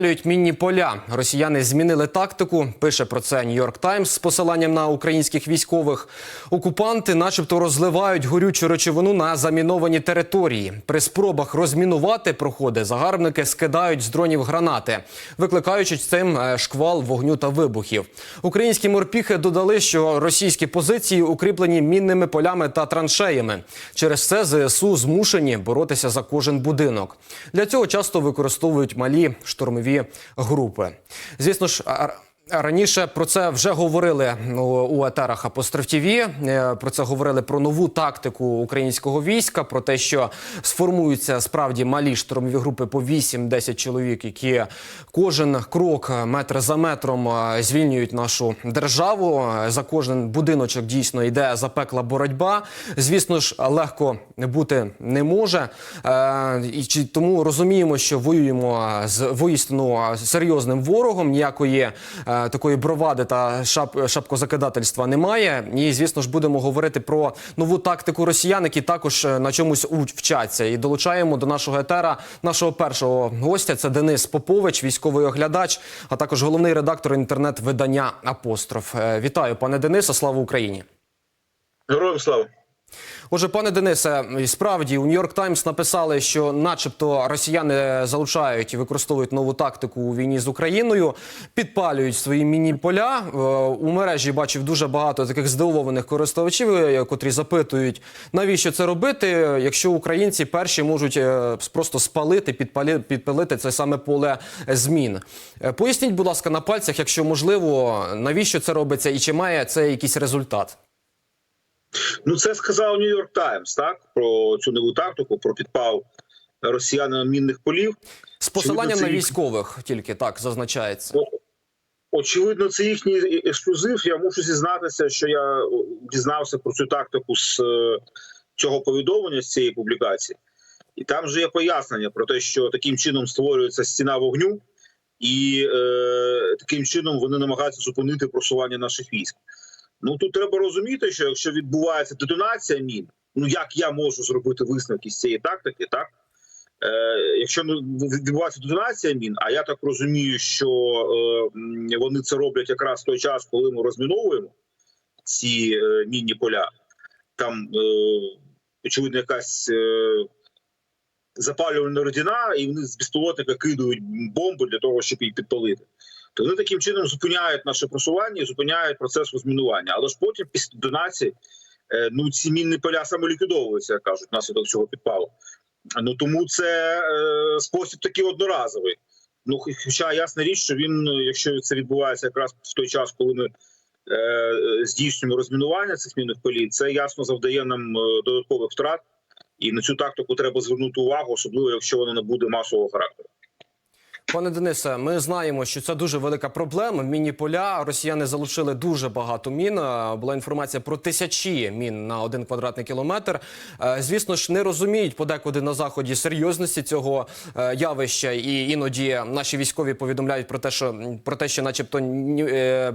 Підпалюють мінні поля. Росіяни змінили тактику. Пише про це Нью-Йорк Таймс з посиланням на українських військових. Окупанти, начебто, розливають горючу речовину на заміновані території. При спробах розмінувати проходи загарбники скидають з дронів гранати, викликаючи цим е, шквал вогню та вибухів. Українські морпіхи додали, що російські позиції укріплені мінними полями та траншеями. Через це ЗСУ змушені боротися за кожен будинок. Для цього часто використовують малі штурмові групи. Звісно ж. Раніше про це вже говорили у етерах Апостроф ТВ. Е, Про це говорили про нову тактику українського війська, про те, що сформуються справді малі штурмові групи по 8-10 чоловік, які кожен крок метр за метром е, звільнюють нашу державу. Е, За кожен будиночок дійсно йде запекла боротьба. Звісно ж, легко бути не може. І тому розуміємо, що воюємо з воістину серйозним ворогом. Ніякої такої бровади та шап, шапкозакидательства немає. І звісно ж будемо говорити про нову тактику росіян, які також е, на чомусь вчаться. І долучаємо до нашого етера нашого першого гостя. Це Денис Попович, військовий оглядач, а також головний редактор інтернет-видання Апостроф. Е, Вітаю, пане Денисе. Слава Україні. Героям слава. Отже, пане Денисе, справді у Нью-Йорк Таймс написали, що, начебто, росіяни залучають і використовують нову тактику у війні з Україною, підпалюють свої міні-поля. Е, У мережі бачив дуже багато таких здивованих користувачів, е, котрі запитують, навіщо це робити, якщо українці перші можуть е, просто спалити, підпали, підпалити це саме поле змін. Поясніть, будь ласка, на пальцях, якщо можливо, навіщо це робиться і чи має це якийсь результат? Ну це сказав Нью-Йорк Таймс, так про цю нову тактику, про підпал росіянам мінних полів. З посиланням Очевидно, на це їх- військових тільки так зазначається. Очевидно, це їхній ексклюзив. Я мушу зізнатися, що я дізнався про цю тактику з е, цього повідомлення з цієї публікації, і там же є пояснення про те, що таким чином створюється стіна вогню, і е, таким чином вони намагаються зупинити просування наших військ. Ну тут треба розуміти, що якщо відбувається детонація мін, ну як я можу зробити висновки з цієї тактики, так е, якщо ну, відбувається детонація мін, а я так розумію, що е, вони це роблять якраз в той час, коли ми розміновуємо ці е, мінні поля, там е, очевидно якась е, запалювальна родина, і вони з безпілотника кидають бомби для того, щоб її підпалити. То вони таким чином зупиняють наше просування і зупиняють процес розмінування. Але ж потім, після детонації, е, ну ці мінні поля самоліквідовуються, як кажуть, внаслідок цього підпалу. Ну тому це е, спосіб такий одноразовий. Ну, хоча ясна річ, що він, якщо це відбувається якраз в той час, коли ми е, здійснюємо розмінування цих мінних полів, це ясно завдає нам е, додаткових втрат. І на цю тактику треба звернути увагу, особливо якщо вона не буде масового характеру. Пане Денисе, ми знаємо, що це дуже велика проблема. Міні поля росіяни залучили дуже багато мін. Е, Була інформація про тисячі мін на один квадратний кілометр. Е, Звісно ж, не розуміють подекуди на заході серйозності цього е, явища, і іноді наші військові повідомляють про те, що про те, що, начебто,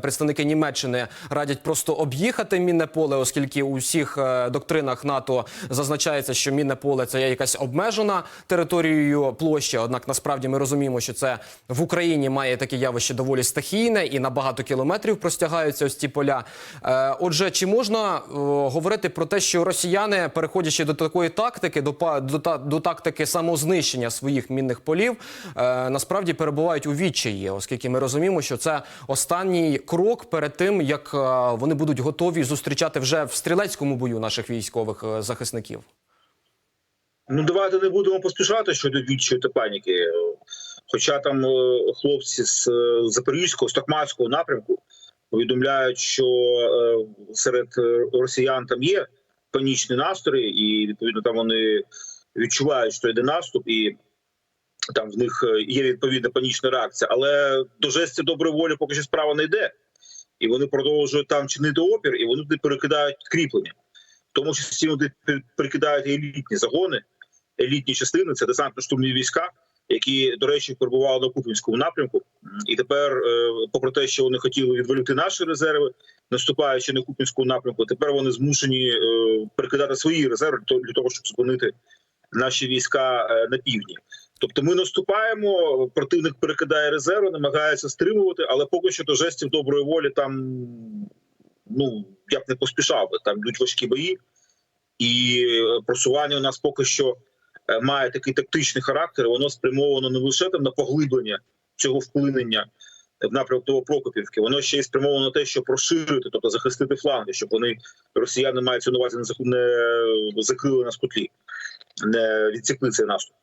представники Німеччини радять просто об'їхати мінне поле, оскільки у всіх доктринах НАТО зазначається, що мінне поле це якась обмежена територією площа. Однак насправді ми розуміємо, що це в Україні має таке явище доволі стихійне і на багато кілометрів простягаються ось ці поля. Е, Отже, чи можна е, говорити про те, що росіяни, переходячи до такої тактики, до до, до тактики самознищення своїх мінних полів, е, насправді перебувають у відчаї, оскільки ми розуміємо, що це останній крок перед тим, як вони будуть готові зустрічати вже в стрілецькому бою наших військових захисників. Ну давайте не будемо поспішати щодо відчаю та паніки. Хоча там е, хлопці з е, запорізького, з токмацького напрямку повідомляють, що е, серед росіян там є панічні настрої, і відповідно там вони відчувають, що йде наступ, і там в них є відповідна панічна реакція. Але до жесті доброї волі поки що справа не йде, і вони продовжують там чинити опір, і вони перекидають підкріплення. Тому числі вони пер- перекидають елітні загони, елітні частини, це десантно-штурмні війська, які, до речі, перебували на Купінському напрямку. І тепер, е, попри те, що вони хотіли відволікти наші резерви, наступаючи на Купінському напрямку, тепер вони змушені е, перекидати свої резерви для того- щоб зупинити наші війська е, на півдні. Тобто ми наступаємо, противник перекидає резерви, намагається стримувати, але поки що до жестів доброї волі там ну я б не поспішав. Там йдуть важкі бої, і просування у нас поки що має такий тактичний характер. Воно спрямовано не лише там на поглиблення цього вплинення в напрямку того Прокопівки, воно ще й спрямовано на те, щоб розширити, тобто захистити фланги, щоб вони росіяни мають на увазі не закрили нас кутлі, не відсікли цей наступ.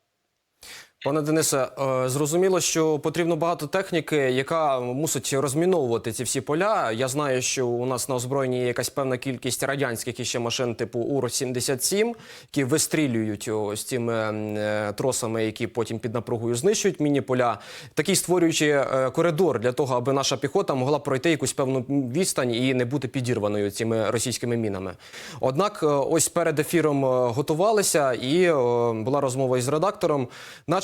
Пане Денисе, е, зрозуміло, що потрібно багато техніки, яка мусить розміновувати ці всі поля. Я знаю, що у нас на озброєнні є якась певна кількість радянських іще машин типу УР-77, які вистрілюють ось цими е, тросами, які потім під напругою знищують міні-поля, такий створюючи е, коридор для того, аби наша піхота могла пройти якусь певну відстань і не бути підірваною цими російськими мінами. Однак, ось перед ефіром готувалися, і була розмова із редактором,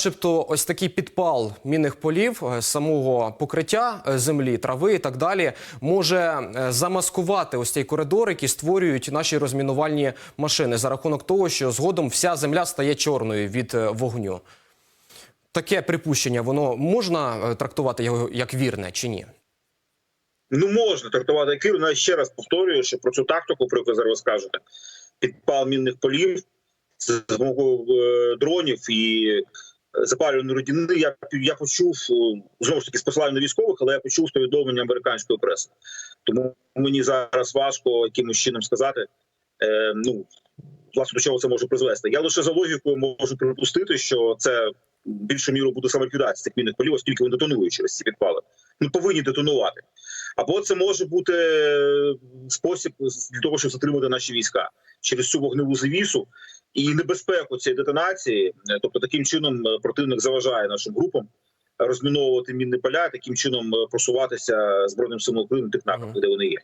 начебто ось такий підпал мінних полів, е, самого покриття е, землі, трави і так далі, може е, замаскувати ось цей коридор, який створюють наші розмінувальні машини за рахунок того, що згодом вся земля стає чорною від вогню. Таке припущення, воно можна трактувати його як вірне чи ні? Ну можна трактувати як вірно. Я ще раз повторюю, що про цю тактику, про яку зараз скажете, підпал мінних полів з е, дронів і запалюваної родини. Я я почув е, знову ж таки з посиланням на військових, але я почув повідомлення американської преси. Тому мені зараз важко якимось чином сказати. Е, ну власне до чого це може призвести. Я лише за логікою можу припустити, що це більшу міру буде самоліквідація цих мінних полів, оскільки вони детонують через ці підпали. Ну повинні детонувати. Або це може бути е, спосіб для того, щоб затримати наші війська через цю вогневу завісу і небезпеку цієї детонації. Е, Тобто, таким чином е, противник заважає нашим групам розміновувати мінні поля, таким чином е, просуватися збройним силам України тих напрямках, де вони є.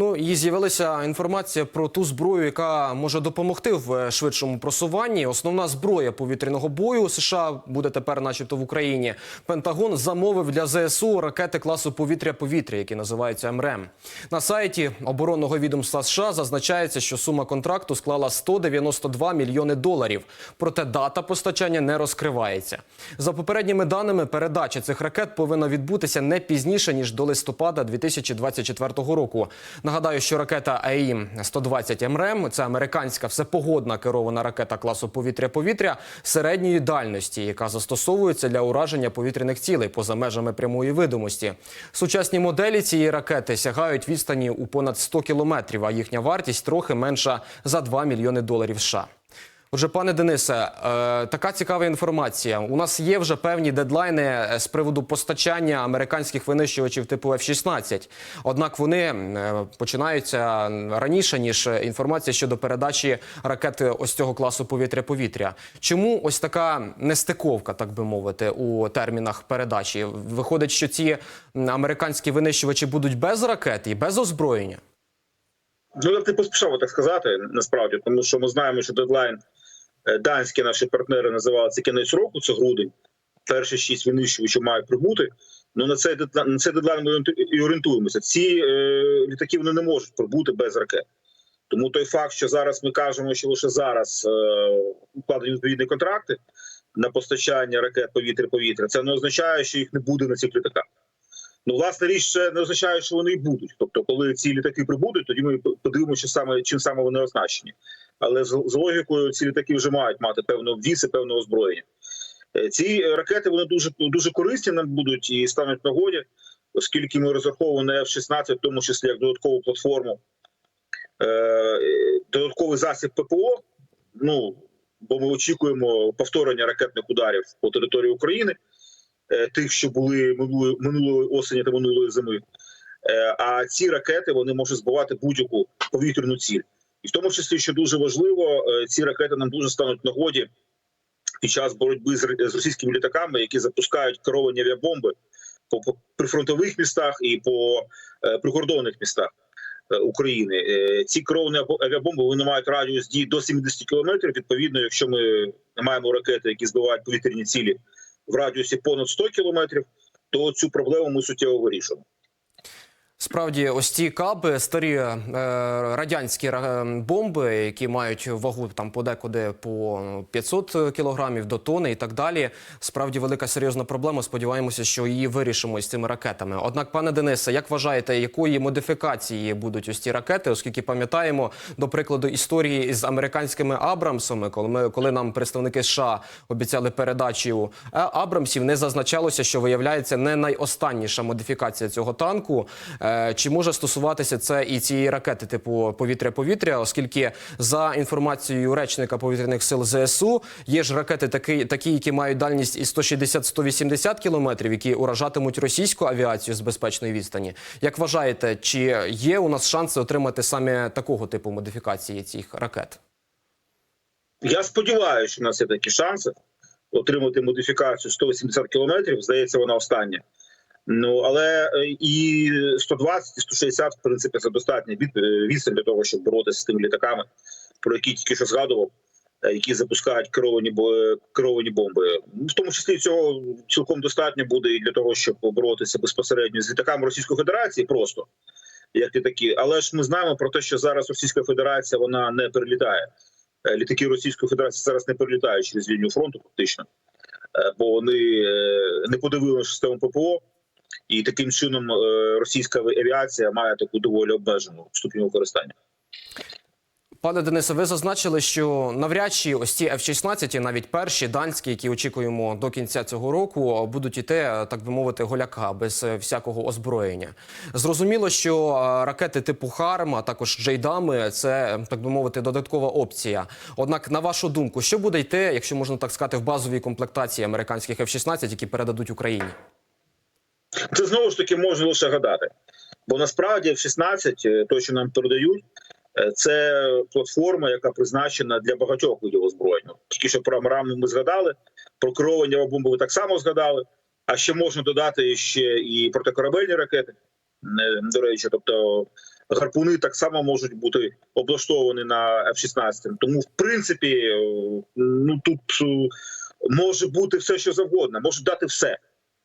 Ну і з'явилася інформація про ту зброю, яка може допомогти в е, швидшому просуванні. Основна зброя повітряного бою США буде тепер, начебто, в Україні. Пентагон замовив для ЗСУ ракети класу повітря-повітря, які називаються МРЕМ. На сайті оборонного відомства США зазначається, що сума контракту склала 192 мільйони доларів. Проте дата постачання не розкривається. За попередніми даними, передача цих ракет повинна відбутися не пізніше ніж до листопада 2024 року. Нагадаю, що ракета АІМ 120 МРМ це американська всепогодна керована ракета класу повітря-повітря середньої дальності, яка застосовується для ураження повітряних цілей поза межами прямої видимості. Сучасні моделі цієї ракети сягають відстані у понад 100 кілометрів, а їхня вартість трохи менша за 2 мільйони доларів США. Отже, пане Денисе, е, така цікава інформація. У нас є вже певні дедлайни е, з приводу постачання американських винищувачів типу F-16. Однак вони е, починаються раніше ніж інформація щодо передачі ракет ось цього класу повітря-повітря. Чому ось така нестиковка, так би мовити, у термінах передачі? Виходить, що ці американські винищувачі будуть без ракет і без озброєння. Ну я б поспішав так сказати насправді, тому що ми знаємо, що дедлайн данські наші партнери називали це кінець року, це грудень. Перші шість винищувачів мають прибути. Ну на цей дедлайн, на цей дедлайн ми і орієнтуємося. Ці е, літаки вони не можуть прибути без ракет. Тому той факт, що зараз ми кажемо, що лише зараз е, укладені відповідні контракти на постачання ракет повітря-повітря, це не означає, що їх не буде на цих літаках. Ну, власне річ, це не означає, що вони і будуть. Тобто, коли ці літаки прибудуть, тоді ми подивимося, саме чим саме вони оснащені. Але з, з логікою ці літаки вже мають мати певну віс і певне озброєння. Е, Ці ракети вони дуже дуже корисні нам будуть і стануть нагоді, оскільки ми розраховуємо на F-16, в тому числі як додаткову платформу, е, додатковий засіб ППО. Ну бо ми очікуємо повторення ракетних ударів по території України тих, що були минулої минулої осені та минулої зими. Е, А ці ракети вони можуть збивати будь-яку повітряну ціль, і в тому числі, що дуже важливо, е, ці ракети нам дуже стануть нагоді під час боротьби з російськими літаками, які запускають керовані авіабомби по прифронтових містах і по е, прикордонних містах. е, України Е, ці керовані або- авіабомби вони мають радіус дії до 70 кілометрів. Відповідно, якщо ми маємо ракети, які збивають повітряні цілі в радіусі понад 100 кілометрів, то цю проблему ми суттєво вирішуємо. Справді, ось ці каби, старі е, радянські ра- бомби, які мають вагу там подекуди по 500 кілограмів до тони і так далі. Справді велика серйозна проблема. Сподіваємося, що її вирішимо з цими ракетами. Однак, пане Денисе, як вважаєте, якої модифікації будуть ось ці ракети? Оскільки пам'ятаємо, до прикладу, історії з американськими Абрамсами, коли ми коли нам представники США обіцяли передачу е, Абрамсів, не зазначалося, що виявляється не найостанніша модифікація цього танку. Е, Чи може стосуватися це і цієї ракети типу повітря-повітря, оскільки за інформацією речника повітряних сил ЗСУ є ж ракети такі, такі які мають дальність і 160-180 кілометрів, які уражатимуть російську авіацію з безпечної відстані. Як вважаєте, чи є у нас шанси отримати саме такого типу модифікації цих ракет? Я сподіваюся, що у нас є такі шанси отримати модифікацію 180 кілометрів. Здається, вона остання. Ну але е, і 120, і 160, в принципі, це достатня е, відстань для того, щоб боротися з тими літаками, про які тільки що згадував, е, які запускають керовані керовані бомби. В тому числі цього цілком достатньо буде і для того, щоб боротися безпосередньо з літаками Російської Федерації, просто як літаки. Але ж ми знаємо про те, що зараз Російська Федерація вона не перелітає. Літаки Російської Федерації зараз не перелітають через лінію фронту, фактично, бо вони не подивили систему ППО, і таким чином е, російська авіація має таку доволі обмежену ступінь використання. Пане Денисе, ви зазначили, що навряд чи ось ці F-16, навіть перші данські, які очікуємо до кінця цього року, будуть іти, так би мовити, голяка без е, всякого озброєння. Зрозуміло, що е, ракети типу Харм, а також Джейдами це так би мовити додаткова опція. Однак, на вашу думку, що буде йти, якщо можна так сказати, в базовій комплектації американських F-16, які передадуть Україні? Це знову ж таки можна лише гадати. Бо насправді F-16, е, то, що нам передають, е, це платформа, яка призначена для багатьох видів озброєння. Тільки що про раму ми згадали, про керування бомби так само згадали. А ще можна додати ще і протикорабельні ракети. Е, До речі, тобто гарпуни так само можуть бути облаштовані на F-16. Тому, в принципі, ну тут може бути все, що завгодно, може дати все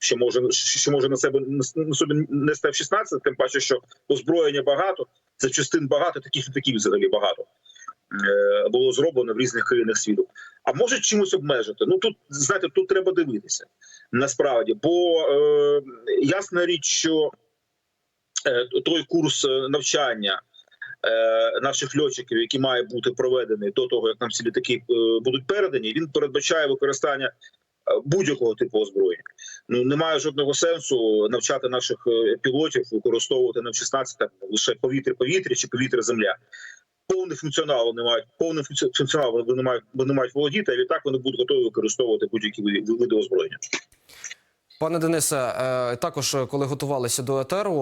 що може що може на себе на собі нести F-16, тим паче, що озброєння багато, це частин багато, таких літаків взагалі багато е, було зроблено в різних країнах світу. А може чимось обмежити? Ну тут знаєте, тут треба дивитися насправді, бо е, ясна річ, що е, той курс е, навчання. е, Наших льотчиків, який має бути проведений до того, як нам ці літаки будуть передані, він передбачає використання будь-якого типу озброєння. Ну немає жодного сенсу навчати наших е, пілотів використовувати на 16 там, лише повітря-повітря чи повітря-земля. Повний функціонал вони мають повний функці- функціонал вони мають вони мають володіти, а відтак вони будуть готові використовувати будь-які види озброєння. Пане Денисе, е, також е, коли готувалися до етеру,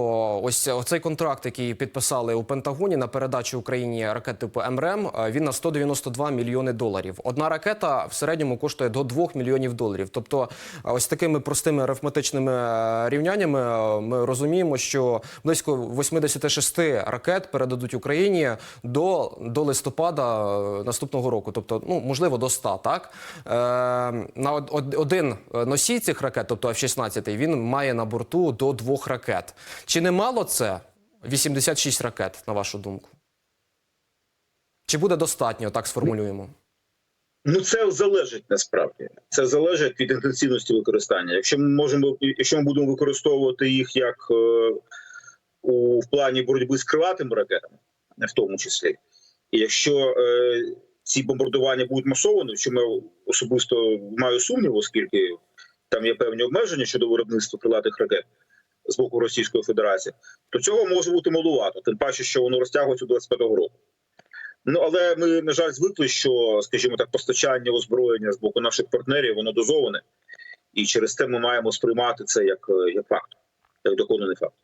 ось цей контракт, який підписали у Пентагоні на передачу Україні ракет типу МРЕМ, е, він на 192 мільйони доларів. Одна ракета в середньому коштує до 2 мільйонів доларів. Тобто, ось такими простими арифметичними рівняннями ми розуміємо, що близько 86 ракет передадуть Україні до, до листопада наступного року. Тобто, ну можливо, до 100, так на од- од- один носій цих ракет, тобто F-16, він має на борту до двох ракет. Чи не мало це 86 ракет, на вашу думку? Чи буде достатньо, так сформулюємо? Ну це залежить насправді. Це залежить від інтенсивності використання. Якщо ми можемо, якщо ми будемо використовувати їх як е, у в плані боротьби з крилатими ракетами, в тому числі, і якщо е, ці бомбардування будуть масовані, що я особисто маю сумнів, оскільки там є певні обмеження щодо виробництва крилатих ракет з боку Російської Федерації, то цього може бути малувато, тим паче, що воно розтягується до 25-го року. Ну але ми на жаль звикли, що, скажімо так, постачання озброєння з боку наших партнерів воно дозоване, і через це ми маємо сприймати це як, як факт, як доконаний факт.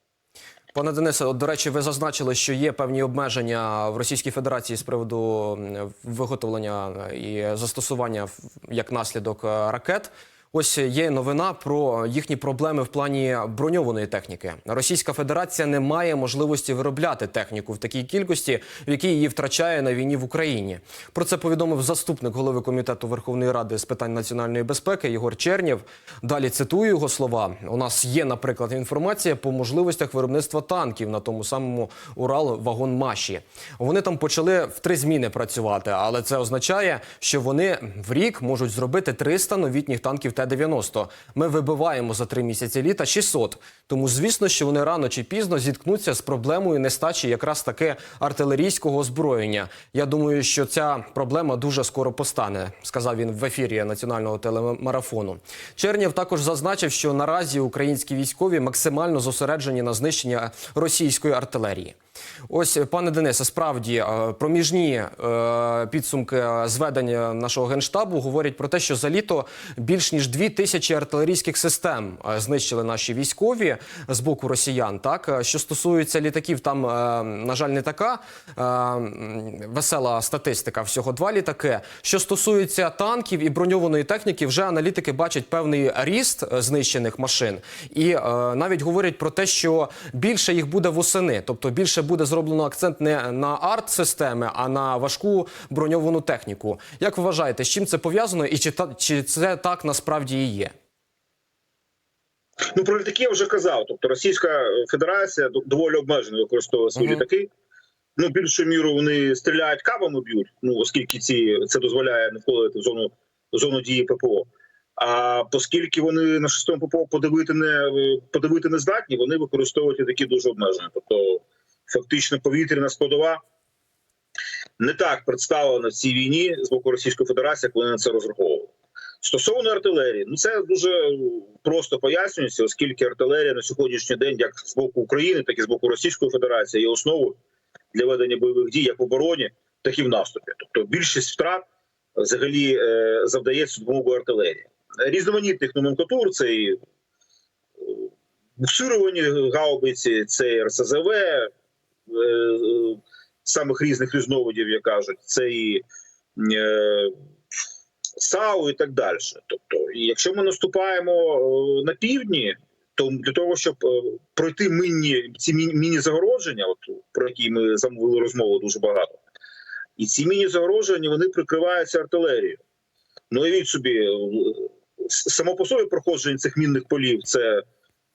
Пане Денисе, от, до речі, ви зазначили, що є певні обмеження в Російській Федерації з приводу виготовлення і застосування як наслідок е, ракет. Ось є новина про їхні проблеми в плані броньованої техніки. Російська Федерація не має можливості виробляти техніку в такій кількості, в якій її втрачає на війні в Україні. Про це повідомив заступник голови комітету Верховної Ради з питань національної безпеки Єгор Чернєв. Далі цитую його слова: у нас є, наприклад, інформація по можливостях виробництва танків на тому самому Урал вагон Маші. Вони там почали в три зміни працювати, але це означає, що вони в рік можуть зробити 300 новітніх танків Т-90. Ми вибиваємо за три місяці літа 600. Тому, звісно, що вони рано чи пізно зіткнуться з проблемою нестачі якраз таки артилерійського озброєння. Я думаю, що ця проблема дуже скоро постане, сказав він в ефірі національного телемарафону. Чернєв також зазначив, що наразі українські військові максимально зосереджені на знищенні російської артилерії. Ось, пане Денисе, справді е, проміжні е, підсумки зведення нашого генштабу говорять про те, що за літо більш ніж дві тисячі артилерійських систем е, знищили наші військові з боку росіян. Так Е, що стосується літаків, там е, на жаль не така е, весела статистика. Всього два літаки. Що стосується танків і броньованої техніки, вже аналітики бачать певний ріст знищених машин, і навіть говорять про те, що більше їх буде восени, тобто більше буде зроблено акцент не на арт-системи, а на важку броньовану техніку. Як ви вважаєте, з чим це пов'язано, і чи та чи це так насправді і є? Ну про літаки я вже казав. Тобто Російська Федерація доволі обмежено використовує свої Мгм. літаки. Ну, більшу міру вони стріляють кабами б'ють, ну оскільки ці це дозволяє не входити в зону в зону дії ППО. А оскільки вони на шестому ППО подивити не подивити не здатні, вони використовують літаки дуже обмежено. Тобто, фактично, повітряна складова не так представлена в цій війні з боку Російської Федерації, як вони на це розраховували. Стосовно артилерії, ну це дуже просто пояснюється, оскільки артилерія на сьогоднішній день, як з боку України, так і з боку Російської Федерації, є основою для ведення бойових дій як в обороні, так і в наступі. Тобто більшість втрат взагалі е, завдається допомогою артилерії. Різноманітних номенклатур це і е, буксировані гаубиці, це і РСЗВ, е, е, самих різних різновидів, як кажуть, це і е, САУ і так далі. Тобто, якщо ми наступаємо е, на півдні, то для того, щоб е, пройти мінні ці міні- міні-загородження, от про які ми замовили розмову дуже багато, і ці міні-загородження вони прикриваються артилерією. Ну, уявіть собі, е, само по собі проходження цих мінних полів це,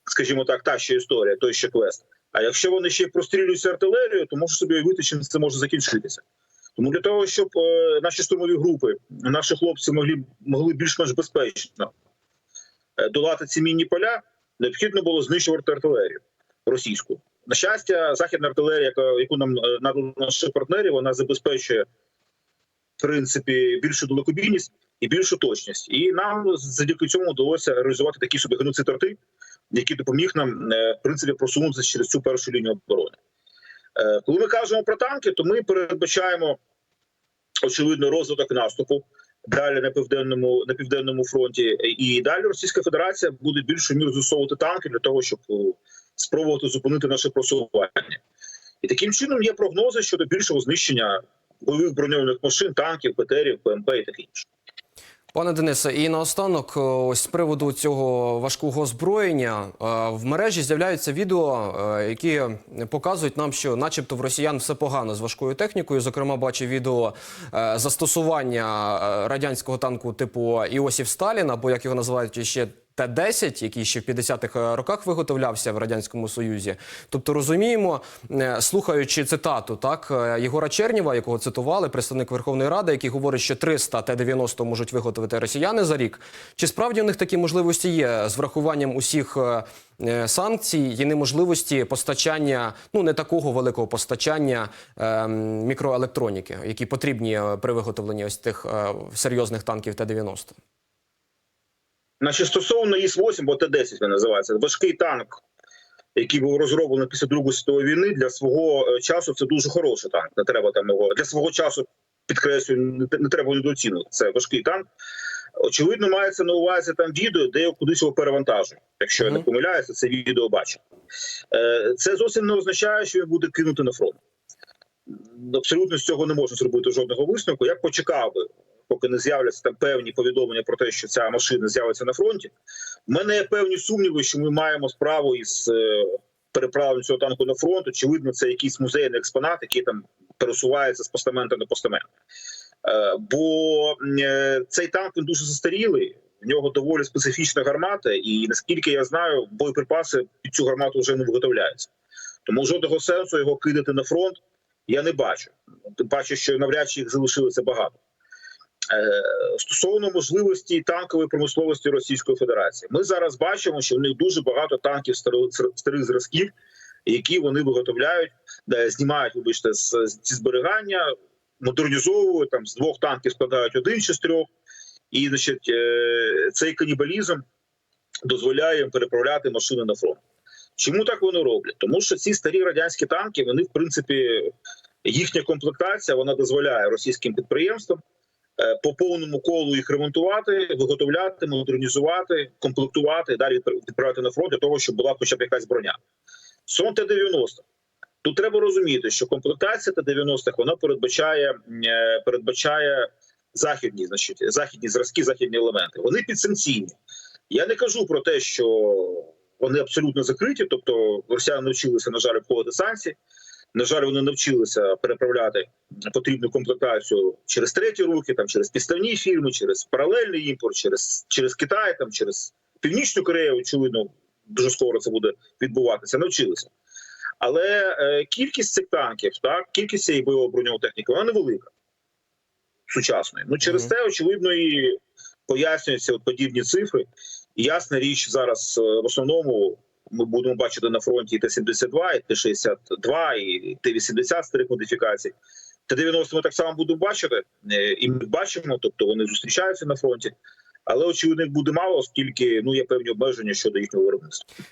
скажімо так, та ще історія, той ще квест. А якщо вони ще прострілюються артилерією, то можу собі уявити, чим це може закінчитися. Тому для того, щоб е, наші штурмові групи, наші хлопці могли могли більш-менш безпечно е, долати ці мінні поля, необхідно було знищувати артилерію російську. На щастя, західна артилерія, яку нам е, надали наші партнери, вона забезпечує в принципі більшу далекобійність і більшу точність. І нам завдяки цьому вдалося реалізувати такі собі геноцид арти, який допоміг нам в принципі просунутися через цю першу лінію оборони. Е, Коли ми кажемо про танки, то ми передбачаємо очевидно розвиток наступу далі на південному на південному фронті. І далі Російська Федерація буде більше мір застосовувати танки для того, щоб е, спробувати зупинити наше просування. І таким чином є прогнози щодо більшого знищення бойових броньованих машин, танків, БТРів, ПМП і таке інше. Пане Денисе, і наостанок, е, ось з приводу цього важкого озброєння, е, в мережі з'являються відео, е, які показують нам, що, начебто, в росіян все погано з важкою технікою. Зокрема, бачив відео застосування радянського танку типу Іосів Сталін, або як його називають ще. Т-10, який ще в 50-х роках виготовлявся в радянському союзі. Тобто розуміємо, е, слухаючи цитату, так е, Єгора Чернєва, якого цитували, представник Верховної Ради, який говорить, що 300 Т-90 можуть виготовити росіяни за рік. Чи справді у них такі можливості є з врахуванням усіх е, е, санкцій і неможливості постачання, ну не такого великого постачання е, мікроелектроніки, які потрібні е, при виготовленні ось тих е, серйозних танків Т-90? Значить, стосовно ІС-8, бо Т-10 він називається, важкий танк, який був розроблений після Другої світової війни, для свого е, часу це дуже хороший танк. Не треба там його для свого часу підкреслюю, не, треба недооцінювати. Це важкий танк. Очевидно, мається на увазі там відео, де його кудись його перевантажують. Якщо я не помиляюся, це відео бачив. Е, Це зовсім не означає, що він буде кинути на фронт. Абсолютно з цього не можна зробити жодного висновку. Я б почекав би поки не з'являться там певні повідомлення про те, що ця машина з'явиться на фронті. У мене є певні сумніви, що ми маємо справу із е, переправленням цього танку на фронт. Очевидно, це якийсь музейний експонат, який там пересувається з постамента на постамент. Е, бо е, цей танк він дуже застарілий. В нього доволі специфічна гармата, і наскільки я знаю, боєприпаси під цю гармату вже не виготовляються. Тому жодного сенсу його кидати на фронт я не бачу. Тим паче, що навряд чи їх залишилося багато. Е, Стосовно можливості танкової промисловості Російської Федерації, ми зараз бачимо, що в них дуже багато танків старих зразків, які вони виготовляють, знімають, вибачте, з зі зберігання, модернізовують там з двох танків складають один чи з трьох, і значить, е, цей канібалізм дозволяє їм переправляти машини на фронт. Чому так вони роблять? Тому що ці старі радянські танки, вони в принципі їхня комплектація вона дозволяє російським підприємствам по повному колу їх ремонтувати, виготовляти, модернізувати, комплектувати далі відправляти на фронт для того, щоб була хоча б якась броня. Сон Т-90. Тут треба розуміти, що комплектація Т-90 вона передбачає, е, передбачає західні, значить, західні зразки, західні елементи. Вони підсанкційні. Я не кажу про те, що вони абсолютно закриті, тобто росіяни навчилися, на жаль, обходити санкції. На жаль, вони навчилися переправляти потрібну комплектацію через треті руки, там через підставні фірми, через паралельний імпорт, через, через Китай, там через Північну Корею. Очевидно, дуже скоро це буде відбуватися. Навчилися. Але е, кількість цих танків, так, кількість цієї бойової броньової вона невелика сучасної. Ну через Мгм. це, очевидно, і пояснюються от подібні цифри. І ясна річ, зараз е, в основному ми будемо бачити на фронті і Т-72, і Т-62, і Т-80 старих модифікацій. Т-90 ми так само будемо бачити, е, і ми бачимо, тобто вони зустрічаються на фронті. Але очевидно, їх буде мало, оскільки ну є певні обмеження щодо їхнього виробництва.